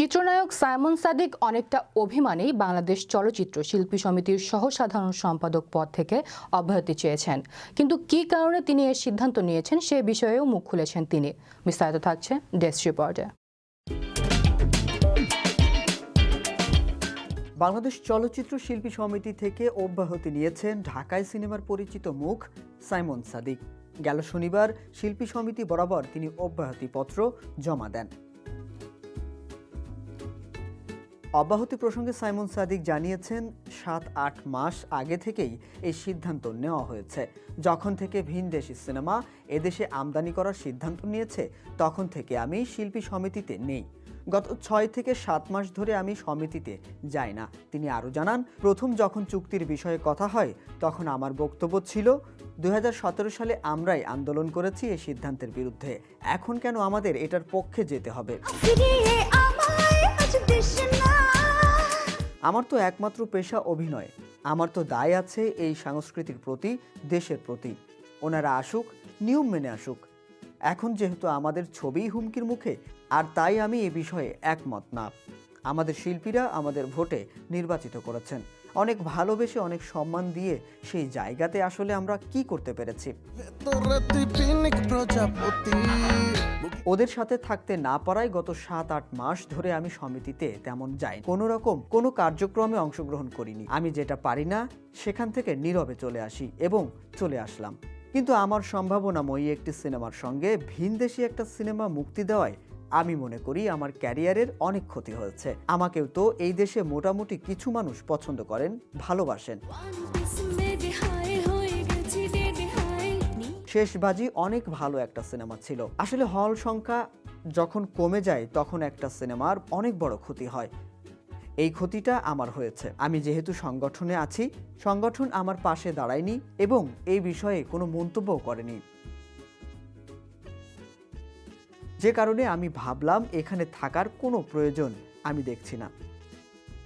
চিত্রনায়ক সাইমন সাদিক অনেকটা অভিমানেই বাংলাদেশ চলচ্চিত্র শিল্পী সমিতির সহ সাধারণ সম্পাদক পদ থেকে অব্যাহতি চেয়েছেন। কিন্তু কী কারণে তিনি এর সিদ্ধান্ত নিয়েছেন সে বিষয়েও মুখ খুলেছেন তিনি। বিস্তারিত থাকছে ডেস্ক রিপোর্টে। বাংলাদেশ চলচ্চিত্র শিল্পী সমিতি থেকে অব্যাহতি নিয়েছেন ঢাকায় সিনেমার পরিচিত মুখ সাইমন সাদিক। গেল শনিবার শিল্পী সমিতি বরাবর তিনি অব্যাহতিপত্র জমা দেন। অব্যাহতি প্রসঙ্গে সাইমন সাদিক জানিয়েছেন, সাত আট মাস আগে থেকেই এই সিদ্ধান্ত নেওয়া হয়েছে। যখন থেকে ভিনদেশি সিনেমা এদেশে আমদানি করার সিদ্ধান্ত নিয়েছে, তখন থেকে আমি শিল্পী সমিতিতে নেই। গত ছয় থেকে সাত মাস ধরে আমি সমিতিতে যাই না। তিনি আরও জানান, প্রথম যখন চুক্তির বিষয়ে কথা হয়, তখন আমার বক্তব্য ছিল দু হাজার সতেরো সালে আমরাই আন্দোলন করেছি এই সিদ্ধান্তের বিরুদ্ধে। এখন কেন আমাদের এটার পক্ষে যেতে হবে? আমার তো একমাত্র পেশা অভিনয়। আমার তো দায় আছে এই সংস্কৃতির প্রতি, দেশের প্রতি। ওনারা আসুক, নিয়ম মেনে আসুক। এখন যেহেতু আমাদের ছবিই হুমকির মুখে, আর তাই আমি এ বিষয়ে একমত না। আমাদের শিল্পীরা আমাদের ভোটে নির্বাচিত করেছেন। অনেক ভালোবেসে অনেক সম্মান দিয়ে সেই জায়গাতে আসলে আমরা কি করতে পেরেছি? প্রজাপতি। ওদের সাথে থাকতে না পারায় গত সাত, আট মাস ধরে আমি সমিতিতে তেমন যাই কোনো রকম কোনো কার্যক্রমে অংশগ্রহণ করিনি। আমি যেটা পারি না, সেখান থেকে নীরবে চলে আসি এবং চলে আসলাম। কিন্তু আমার সম্ভাবনাময়ী একটি সিনেমার সঙ্গে ভিনদেশি একটা সিনেমা মুক্তি দেওয়ায় আমি মনে করি আমার ক্যারিয়ারের অনেক ক্ষতি হয়েছে। আমাকেও তো এই দেশে মোটামুটি কিছু মানুষ পছন্দ করেন, ভালোবাসেন। শেষবাজি অনেক ভালো একটা সিনেমা ছিল। আসলে হল সংখ্যা যখন কমে যায়, তখন একটা সিনেমার অনেক বড় ক্ষতি হয়। এই ক্ষতিটা আমার হয়েছে। আমি যেহেতু সংগঠনে আছি, সংগঠন আমার পাশে দাঁড়ায়নি এবং এই বিষয়ে কোনো মন্তব্যও করেনি। যে কারণে আমি ভাবলাম, এখানে থাকার কোনো প্রয়োজন আমি দেখছি না।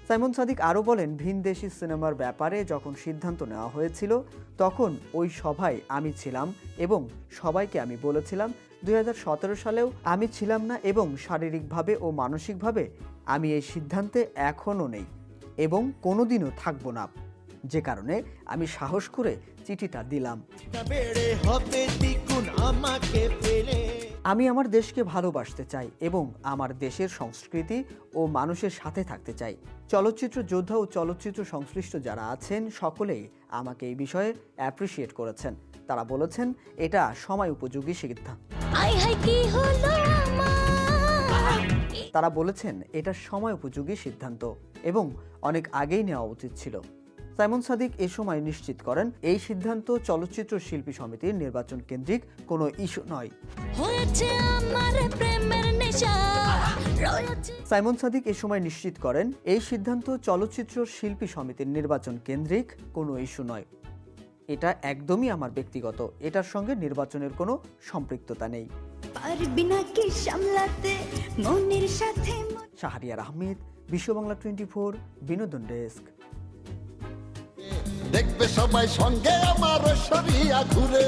সাইমন সাদিক আরও বলেন ভিনদেশি সিনেমার ব্যাপারে যখন সিদ্ধান্ত নেওয়া হয়েছিল, তখন ওই সভায় আমি ছিলাম এবং সবাইকে আমি বলেছিলাম দু হাজার সতেরো সালেও আমি ছিলাম না এবং শারীরিকভাবে ও মানসিকভাবে আমি এই সিদ্ধান্তে এখনও নেই এবং কোনোদিনও থাকব না। যে কারণে আমি সাহস করে চিঠিটা দিলাম। আমাকে আমি আমার দেশকে ভালোবাসতে চাই এবং আমার দেশের সংস্কৃতি ও মানুষের সাথে থাকতে চাই। চলচ্চিত্র যোদ্ধা ও চলচ্চিত্র সংশ্লিষ্ট যারা আছেন সকলেই আমাকে এই বিষয়ে অ্যাপ্রিসিয়েট করেছেন। তারা বলেছেন এটা সময় উপযোগী সিদ্ধান্ত। তারা বলেছেন এটা সময় উপযোগী সিদ্ধান্ত এবং অনেক আগেই নেওয়া উচিত ছিল। সাইমন সাদিক এ সময় নিশ্চিত করেন এই সিদ্ধান্ত চলচ্চিত্র শিল্পী সমিতির নির্বাচন কেন্দ্রিক কোনো ইস্যু নয়। সাইমন সাদিক এ সময় নিশ্চিত করেন এই সিদ্ধান্ত চলচ্চিত্র শিল্পী সমিতির নির্বাচন কেন্দ্রিক কোনো ইস্যু নয়। এটা একদমই আমার ব্যক্তিগত এটার সঙ্গে নির্বাচনের কোনো সম্পৃক্ততা নেই। শাহরিয়ার আহমেদ বিশ্ব বাংলা টোয়েন্টি ফোর বিনোদন ডেস্ক। দেখবে সবাই সঙ্গে আমার সরিয়া ঘুরে।